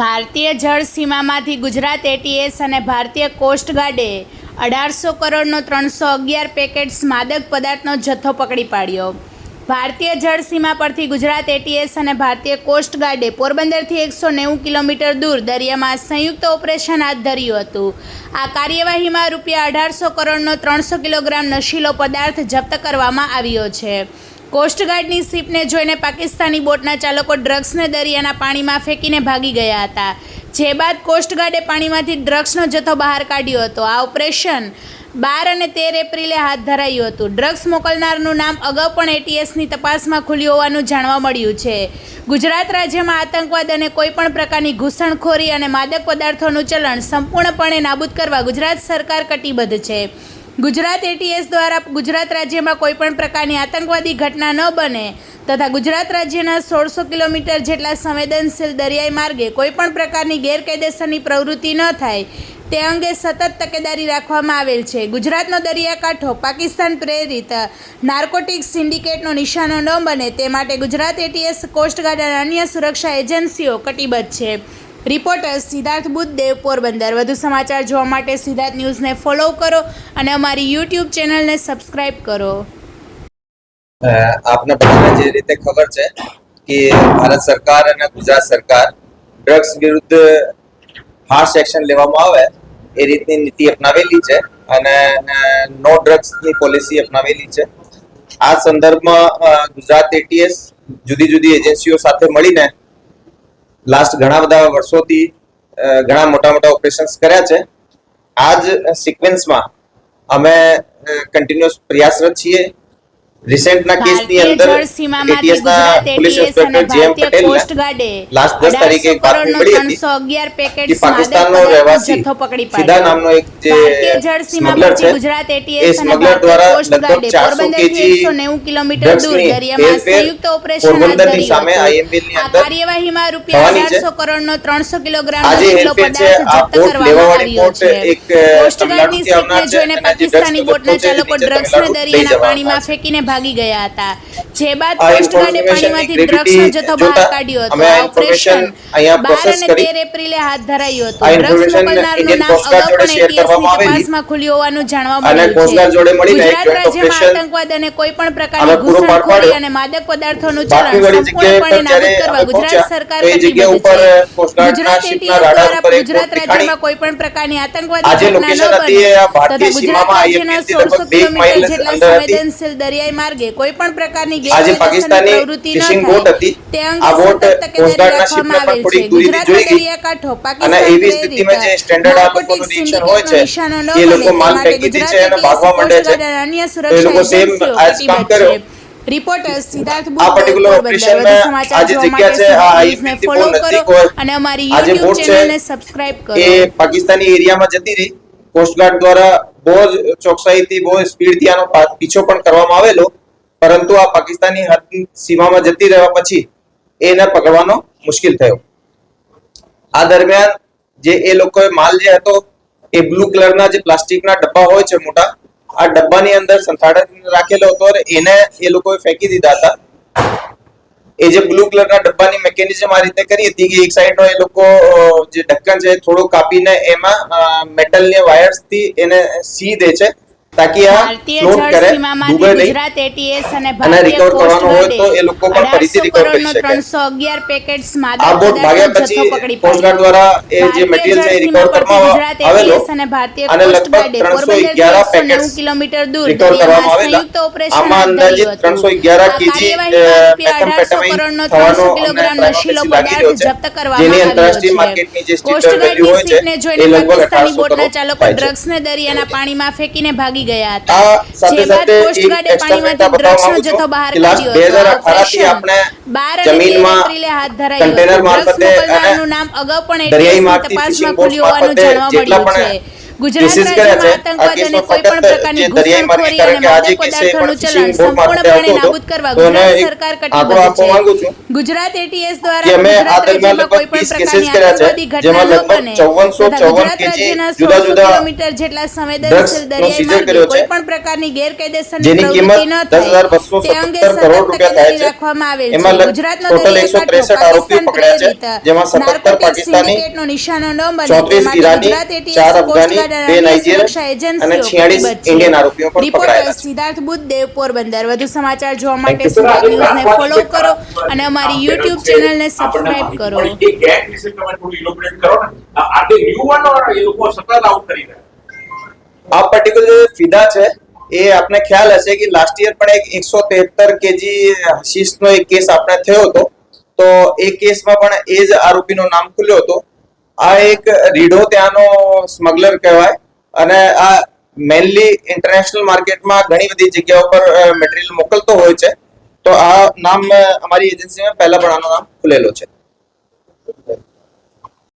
ભારતીય જળ સીમામાંથી ગુજરાત એટીએસ અને ભારતીય કોસ્ટગાર્ડે અઢારસો કરોડનો ત્રણસો અગિયાર પેકેટ્સ માદક પદાર્થનો જથ્થો પકડી પાડ્યો. ભારતીય જળ સીમા પરથી ગુજરાત એટીએસ અને ભારતીય કોસ્ટગાર્ડે પોરબંદરથી એકસો નેવું કિલોમીટર દૂર દરિયામાં સંયુક્ત ઓપરેશન હાથ ધર્યું હતું. આ કાર્યવાહીમાં રૂપિયા અઢારસો કરોડનો ત્રણસો કિલોગ્રામ નશીલો પદાર્થ જપ્ત કરવામાં આવ્યો છે. કોસ્ટગાર્ડની શિપને જોઈને પાકિસ્તાની બોટના ચાલકો ડ્રગ્સને દરિયાના પાણીમાં ફેંકીને ભાગી ગયા હતા. જે બાદ કોસ્ટગાર્ડે પાણીમાંથી ડ્રગ્સનો જથ્થો બહાર કાઢ્યો હતો. આ ઓપરેશન બાર અને તેર એપ્રિલે હાથ ધરાયું હતું. ડ્રગ્સ મોકલનારનું નામ અગાઉ પણ એટીએસની તપાસમાં ખુલ્યું હોવાનું જાણવા મળ્યું છે. ગુજરાત રાજ્યમાં આતંકવાદ અને કોઈપણ પ્રકારની ઘૂસણખોરી અને માદક પદાર્થોનું ચલણ સંપૂર્ણપણે નાબૂદ કરવા ગુજરાત સરકાર કટિબદ્ધ છે. ગુજરાત એટીએસ દ્વારા ગુજરાત રાજ્યમાં કોઈપણ પ્રકારની આતંકવાદી ઘટના ન બને તથા ગુજરાત રાજ્યના સોળસો કિલોમીટર જેટલા સંવેદનશીલ દરિયાઈ માર્ગે કોઈપણ પ્રકારની ગેરકાયદેસરની પ્રવૃત્તિ ન થાય તે અંગે સતત તકેદારી રાખવામાં આવેલ છે. ગુજરાતનો દરિયાકાંઠો પાકિસ્તાન પ્રેરિત નાર્કોટિક્સ સિન્ડિકેટનો નિશાનો ન બને તે માટે ગુજરાત એટીએસ કોસ્ટગાર્ડ અને અન્ય સુરક્ષા એજન્સીઓ કટિબદ્ધ છે. રિપોર્ટર સિદ્ધાર્થ બુદ્ધદેવ પોરબંદર વધુ સમાચાર જોવા માટે સિદ્ધાર્થ ન્યૂઝને ફોલો કરો અને અમારી યુટ્યુબ ચેનલને સબસ્ક્રાઇબ કરો. આપને બધાને જે રીતે ખબર છે કે ભારત સરકાર અને ગુજરાત સરકાર ડ્રગ્સ વિરુદ્ધ હાર્શ એક્શન લેવામાં આવે, એ રીતની નીતિ અપનાવેલી છે અને નો ડ્રગ્સની પોલિસી અપનાવેલી છે. આ સંદર્ભમાં ગુજરાત એટીએસ જુદી જુદી એજન્સીઓ સાથે મળીને લાસ્ટ ઘણા બધા વર્ષોથી ઘણા મોટા મોટા ઓપરેશન્સ કર્યા છે. આ જ સિક્વન્સમાં અમે કન્ટિન્યુઅસ પ્રયાસરત છીએ. રિસેન્ટના કેસની અંદર જળ સીમામાંથી ATS ના ગુજરાત પોલીસ ઇન્સ્પેક્ટર જેએમ પટેલને લાસ્ટ દસ તારીખે એક બાતમી મળી હતી કે પાકિસ્તાનનો રહેવાસી સીધા નામનો એક જે સ્મગલર છે એ સ્મગલર દ્વારા લગભગ ચારસો કેજી 190 કિલોમીટર દૂર ડ્રગ્સની દરિયામાં હેરફેર સંયુક્ત ઓપરેશન હાથ પોરબંદરની સામે હતું. IMBL ની આ અંદર કાર્યવાહીમાં રૂપિયા થવાની છે. 1800 કરોડનો 300 કિલોગ્રામ આ જે હેરફેર છે આ પોર્ટ લેવાવાળી પોર્ટ એક તમિલનાડુથી આવનાર છે અને જે ડ્રગ્સ ચાલકો નીચે ડ્રગ્સને તમિલનાડુ લઈ દરિયાના પાણીમાં. ફેંકીને ભાગી ગયા હતા. જે બાદ કોસ્ટગાર્ડે પાણીમાંથી ડ્રગ્સનો જથ્થો બહાર કાઢ્યો હતો. ઓપરેશન બાર અને. તેર એપ્રિલે હાથ ધરાયું હતું. ડ્રગ્સ મોકલનારનું નામ અગાઉ પણ એટીએસની. તપાસમાં ખુલ્યું હોવાનું જાણવા અને મળ્યું એક ગુજરાત રાજ્યમાં આતંકવાદ અને કોઈ પણ પ્રકારની ઘૂસણખોરી અને માદક પદાર્થોનું ચલણ સંપૂર્ણપણે નાબૂદ કરવા ગુજરાત સરકાર કટિબદ્ધ છે. ગુજરાત shipના દ્વારા ગુજરાત રાજ્યમાં કોઈ પણ પ્રકારની આતંકવાદી ઘટના ન બને. તથા ગુજરાત રાજ્યના IMP થી લગભગ 1600 બે માઇલ કિલોમીટર જેટલા સંવેદનશીલ દરિયાઈ માર્ગે કોઈ પણ પ્રકારની પાકિસ્તાની પ્રવૃત્તિ ન થાય તે અંગે સતત તકેદારી રાખવામાં આવેલ છે ગઈ. દરિયાકાંઠો પાકિસ્તાન સ્થિતિમાં જે સ્ટેન્ડર્ડ આ લોકોનું નાર્કોટિક્સ હોય છે, એ લોકો માલ ફેંકી દે છે અને ભાગવા માંડે છે. અન્ય સુરક્ષા લોકો સેમ આજ કામ કર્યો. રિપોર્ટર સિદ્ધાર્થ આ પર્ટિક્યુલર particular પોરબંદર. operation વધુ માં સમાચાર આ જે જગ્યા છે, આ follow બહુ કરો અને અમારી YouTube ચેનલને સબસ્ક્રાઇબ કરો એ પાકિસ્તાની એરિયામાં જતી રહી કોસ્ટગાર્ડ દ્વારા બહુ જ ચોકસાઈથી બહુ સ્પીડથી આનો પીછો પણ કરવામાં આવેલો. પરંતુ આ પાકિસ્તાની હદ સીમામાં જતી રહ્યા પછી એને પકડવાનો મુશ્કેલ થયો. આ દરમિયાન જે એ લોકોએ માલ જે હતો, એ બ્લુ કલરના જે પ્લાસ્ટિકના ડબ્બા હોય છે મોટા, આ ડબ્બાની અંદર સંથાડીને રાખેલો હતો એને એ લોકોએ ફેંકી દીધા હતા. એ જે બ્લુ કલરના ડબ્બાની મિકેનિઝમ આ રીતે કરી હતી કે એક સાઈડનો એ લોકો જે ઢક્કન છે થોડું કાપીને એમાં મેટલની વાયર્સથી એને સી દે છે. તાકી આ ફ્લોટ કરે ડૂબે ગુજરાત એટીએસ અને અને ભારતીય recover કોસ્ટ હોય તો એ લોકો પણ ફરીથી 1800 કરી શકે. 311 પેકેટ્સ માદક આ બોટ ભાગ્યા પછી પકડી કોસ્ટ ગાર્ડ પાડ્યો. દ્વારા એ જે ભારતીય છે એ રિકવર કરવામાં આવેલો અને ભારતીય અને લગભગ ગાર્ડે ત્રણસો પોરબંદરથી અગિયાર 190 પેકેટ્સ કિલોમીટર દૂર રિકવર કરવામાં આવેલા આમાં અંદાજિત ધર્યું હતું. ત્રણસો અગિયાર આ કેજી કાર્યવાહીમાં રૂપિયા 1800 મેથામ્ફેટામાઇન કરોડનો થવાનો કિલોગ્રામ નશીલો પદાર્થ જપ્ત કરવામાં જેની આંતરરાષ્ટ્રીય માર્કેટની જે સ્ટીટર વેલ્યુ હોય છે એ જોઈને લગભગ 1800 કરોડ ચાલકો થાય છે ડ્રગ્સને દરિયાના પાણીમાં ફેંકીને ભાગી ગયા હતા સાથે જે બાદ પાણીમાંથી ડ્રગ્સનો જથ્થો બહાર કાઢ્યો હતો. આ 2018 થી ઓપરેશન આપણે બાર અને તેર જમીનમાં એપ્રિલે હાથ ધરાયું હતું. મારફતે ડ્રગ્સ મોકલનારનું નામ અગાઉ પણ દરિયાઈ ATS ની માર્ગથી તપાસમાં ખુલ્યું હોવાનું જાણવા મળ્યું છે ગુજરાત રાજ્યમાં આતંકવાદ કોઈ પણ પ્રકારની ઘૂસણખોરી અને માદક પદાર્થોનું ફિશિંગ સંપૂર્ણપણે નાબૂદ કરવા ગુજરાત સરકાર આંકડો આપવા માંગુ કટિબદ્ધ છે. ગુજરાત એટીએસ દ્વારા ગુજરાત રાજ્યમાં કોઈ પણ પ્રકારની આતંકવાદી ઘટના ન બને ગુજરાત રાજ્યના જુદા 100 જુદા કિલોમીટર જેટલા સંવેદનશીલ દરિયાઈ સીઝર માર્ગે કર્યો છે. કોઈ પણ પ્રકારની ગેરકાયદેસર જેની કિંમત પ્રવૃત્તિ ન થાય 10,277 તે અંગે કરોડ સતત રૂપિયા થાય તકેદારી છે. રાખવામાં આવેલ છે. ગુજરાતનો total દરિયાઈ 163 કાંઠો આરોપીઓ પકડ્યા છે, પાકિસ્તાન જેમાં 77 પાકિસ્તાની, સિન્ડિકેટનો નિશાનો ન બને 34 તે માટે ગુજરાત ચાર બે સુરક્ષા એજન્સીઓ 46 કટિબદ્ધ છે. ઇન્ડિયન આરોપીઓ પણ રિપોર્ટર સિદ્ધાર્થ બુદ્ધદેવ પોરબંદર વધુ સમાચાર જોવા માટે સુરત ન્યૂઝને ફોલો કરો અને અમારી યુટ્યુબ ચેનલને સબસ્ક્રાઇબ કરો. એ ગેંગ વિશે તમે થોડું ઇલોબરેટ કરો ને. આ તે ન્યુ એ લોકો સતત આઉટ કરી રહ્યા આ પર્ટિક્યુલર ફિદા છે એ આપને ખ્યાલ હશે કે લાસ્ટ યર પણ એક એકસો તેહત્તર કેજી હશીશનો એક કેસ આપણે થયો હતો. તો એ કેસમાં પણ એ જ આરોપીનું નામ ખુલ્યો હતો. આ એક રીઢો ત્યાંનો સ્મગલર કહેવાય અને આ મેનલી ઇન્ટરનેશનલ માર્કેટમાં ઘણી બધી જગ્યાઓ પર મટીરિયલ મોકલતો હોય છે. તો આ નામ અમારી એજન્સીમાં પહેલા પણ આનો નામ ખુલેલો છે.